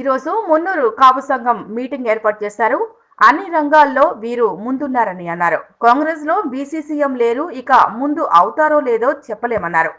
ఈరోజు మున్నూరు కాపు సంఘం మీటింగ్ ఏర్పాటు చేశారు. అన్ని రంగాల్లో వీరు ముందున్నారని అన్నారు. కాంగ్రెస్లో బీసీసీఎం లేరు ఇక ముందు అవుతారో లేదో చెప్పలేమన్నారు.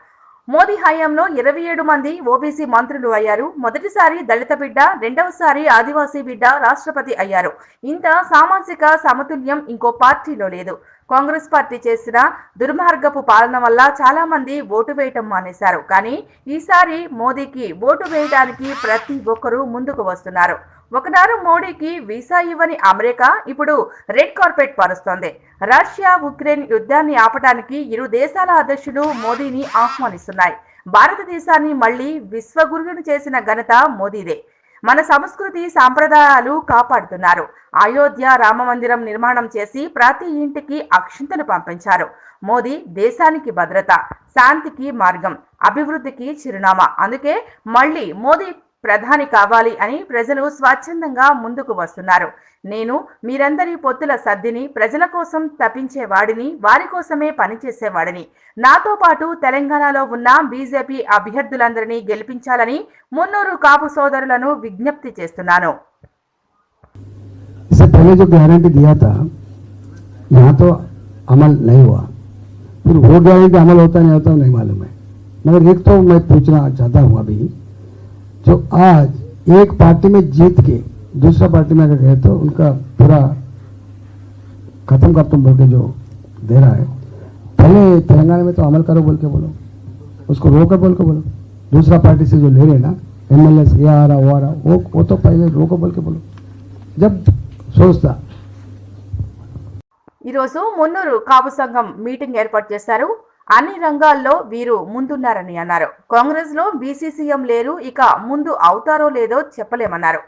మోదీ హయాంలో ఇరవై ఏడు మంది ఓబీసీ మంత్రులు అయ్యారు. మొదటిసారి దళిత బిడ్డ రెండవసారి ఆదివాసీ బిడ్డ రాష్ట్రపతి అయ్యారు. ఇంత సామాజిక సమతుల్యం ఇంకో పార్టీలో లేదు. కాంగ్రెస్ పార్టీ చేసిన దుర్మార్గపు పాలన వల్ల చాలా మంది ఓటు వేయటం మానేశారు. కానీ ఈసారి మోదీకి ఓటు వేయడానికి ప్రతి ఒక్కరూ ముందుకు వస్తున్నారు. ఒకనాడు మోడీకి వీసా ఇవ్వని అమెరికా ఇప్పుడు రెడ్ కార్పెట్ పరుస్తోంది. రష్యా ఉక్రెయిన్ యుద్ధాన్ని ఆపడానికి ఇరు దేశాల అధ్యక్షులు మోదీని ఆహ్వానిస్తున్నాయి. భారతదేశాన్ని మళ్ళీ విశ్వగురువును చేసిన ఘనత మోదీదే. మన సంస్కృతి సాంప్రదాయాలు కాపాడుతున్నారు. అయోధ్య రామ మందిరం నిర్మాణం చేసి ప్రతి ఇంటికి అక్షింతలు పంపించారు. మోదీ దేశానికి భద్రత శాంతికి మార్గం అభివృద్ధికి చిరునామా. అందుకే మళ్ళీ మోదీ ప్రధాని కావాలి అని ప్రజలు స్వచ్ఛందంగా ముందుకు వస్తున్నారు నేను మీరందరి పొత్తుల సద్దిని ప్రజల కోసం తప్పించేవాడిని వారి కోసమే పనిచేసేవాడిని నాతో పాటు తెలంగాణలో ఉన్న బీజేపీ అభ్యర్థులందరినీ గెలిపించాలని మున్నూరు కాపు సోదరులను విజ్ఞప్తి చేస్తున్నాను इससे पहले जो गारंटी दिया था यहाँ तो अमल नहीं हुआ फिर वो गारंटी अमल होता नहीं होता नहीं मालूम है मगर एक तो मैं पूछना चाहता हूँ अभी जो आज एक पार्टी में जीत के दूसरा पार्टी में अगर गए तो उनका पूरा खत्म कर तुम बोल के जो दे रहा है पहले तेलंगाना में तो अमल करो बोल के बोलो उसको रोको बोल के बोलो दूसरा पार्टी से जो ले रहे ना एम एल ये आ रहा वो आ रहा वो वो तो पहले रोको बोल के बोलो जब सोचता ఈరోజు మున్నూరు కాపు సంఘం మీటింగ్ ఏర్పాటు చేశారు అన్ని రంగాల్లో వీరు ముందున్నారని అన్నారు. కాంగ్రెస్లో బీసీసీఎం లేరు ఇక ముందు అవుతారో లేదో చెప్పలేమన్నారు.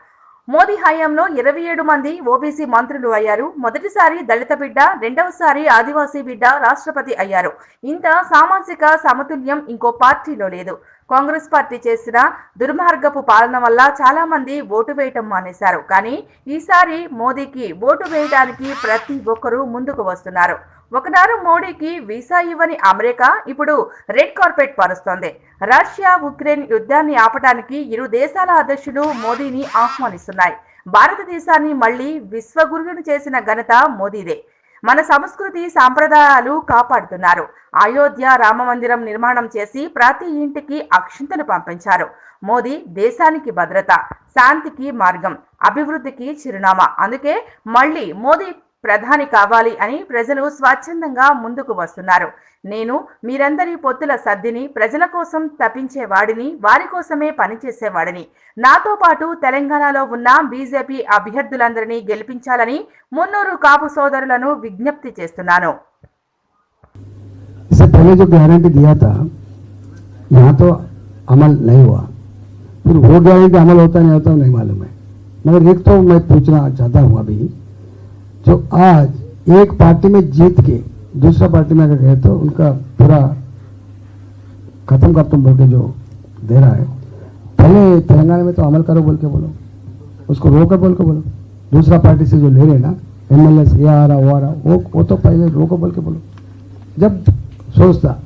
మోదీ హయాంలో ఇరవై ఏడు మంది ఓబీసీ మంత్రులు అయ్యారు. మొదటిసారి దళిత బిడ్డ రెండవసారి ఆదివాసీ బిడ్డ రాష్ట్రపతి అయ్యారు. ఇంత సామాజిక సమతుల్యం ఇంకో పార్టీలో లేదు. కాంగ్రెస్ పార్టీ చేసిన దుర్మార్గపు పాలన వల్ల చాలా మంది ఓటు వేయటం మానేశారు. కానీ ఈసారి మోదీకి ఓటు వేయడానికి ప్రతి ఒక్కరూ ముందుకు వస్తున్నారు. ఒకనాడు మోడీకి వీసా ఇవ్వని అమెరికా ఇప్పుడు రెడ్ కార్పెట్ పరుస్తోంది. రష్యా ఉక్రెయిన్ యుద్ధాన్ని ఆపడానికి ఇరు దేశాల అధ్యక్షులు మోదీని ఆహ్వానిస్తున్నాయి. భారతదేశాన్ని మళ్ళీ విశ్వగురువును చేసిన ఘనత మోదీదే. మన సంస్కృతి సాంప్రదాయాలు కాపాడుతున్నారు. అయోధ్య రామ మందిరం నిర్మాణం చేసి ప్రతి ఇంటికి అక్షింతలు పంపించారు. మోదీ దేశానికి భద్రత శాంతికి మార్గం అభివృద్ధికి చిరునామా. అందుకే మళ్ళీ మోదీ ప్రధాని కావాలి అని ప్రజలు స్వచ్ఛందంగా ముందుకు వస్తున్నారు నేను మీరందరి పొత్తుల సద్దిని ప్రజల కోసం తప్పించేవాడిని వారి కోసమే పనిచేసేవాడిని నాతో పాటు తెలంగాణలో ఉన్న బీజేపీ అభ్యర్థులందరినీ గెలిపించాలని మున్నూరు కాపు సోదరులను విజ్ఞప్తి చేస్తున్నాను इससे पहले जो गारंटी दिया था यहाँ तो अमल नहीं हुआ फिर वो गारंटी अमल होता नहीं होता नहीं मालूम है मगर एक तो मैं पूछना चाहता हूँ अभी जो आज एक पार्टी में जीत के, दूसरा पार्टी में अगर गए तो उनका पूरा खत्म कर तुम बोल के जो दे रहा है पहले तेलंगाना में तो अमल करो बोल के बोलो, उसको रोको बोल के बोलो, दूसरा पार्टी से जो ले रहे ना एम एल ये आ रहा वो आ रहा वो वो तो पहले रोको बोल के बोलो। जब सोचता